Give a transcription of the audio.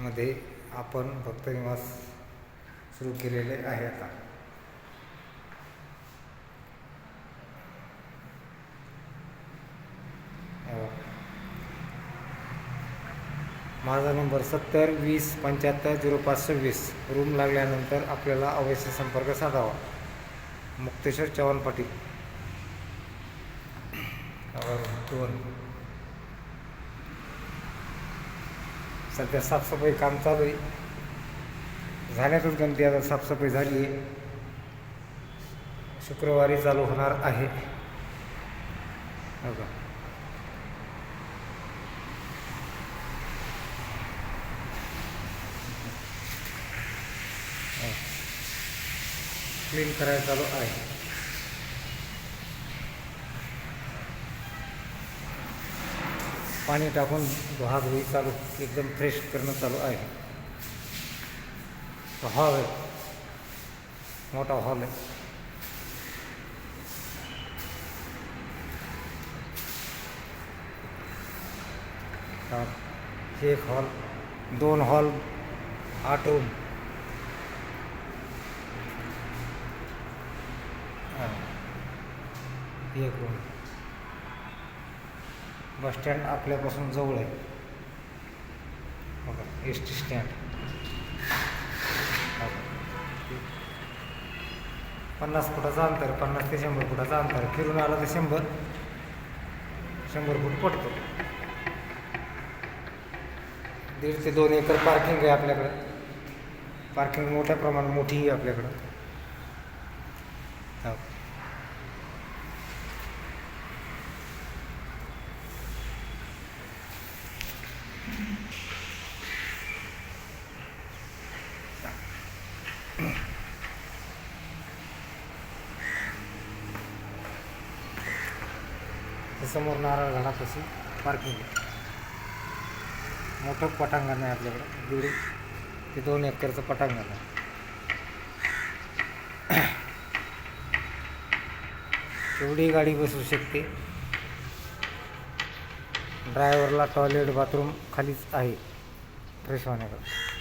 मध्ये आपण भक्तनिवास सुरू केलेले आहे आता. माझा नंबर सत्तर वीस पंच्याहत्तर झिरो पाच सव्वीस. रूम लागल्यानंतर आपल्याला अवश्य संपर्क साधावा. मुक्तेश्वर चव्हाण पाटील. दोन. सध्या साफसफाई काम चालू आहे. झाल्यातच गणती आता साफसफाई झाली आहे. शुक्रवारी चालू होणार आहे. हो का? हो. क्लीन करायला चालू आहे. पाणी टाकून धुवाधुवी चालू, एकदम फ्रेश करणं चालू आहे. तो हॉल आहे. मोठा हॉल आहे. एक हॉल दोन हॉल आठ रूम एक रूम बस स्टँड आपल्यापासून जवळ आहे. बघा एस टी स्टँड हो पन्नास फुटाचं अंतर पन्नास ते शंभर फुटाचं अंतर. फिरून आलं तर शंभर. शंभर फूट पडतो. दीड ते दोन एकर पार्किंग आहे आपल्याकडं. पार्किंग मोठ्या प्रमाणात मोठी आहे आपल्याकडं. हो. हे समोर नारळ झाडापाशी पार्किंग आहे. मोठं पटांगण आहे आपल्याकडं. दीड ते दोन एकरचं पटांगण आहे. एवढी गाडी बसू शकते. ड्रायव्हरला टॉयलेट बाथरूम खालीच आहे. फ्रेश होण्याकडं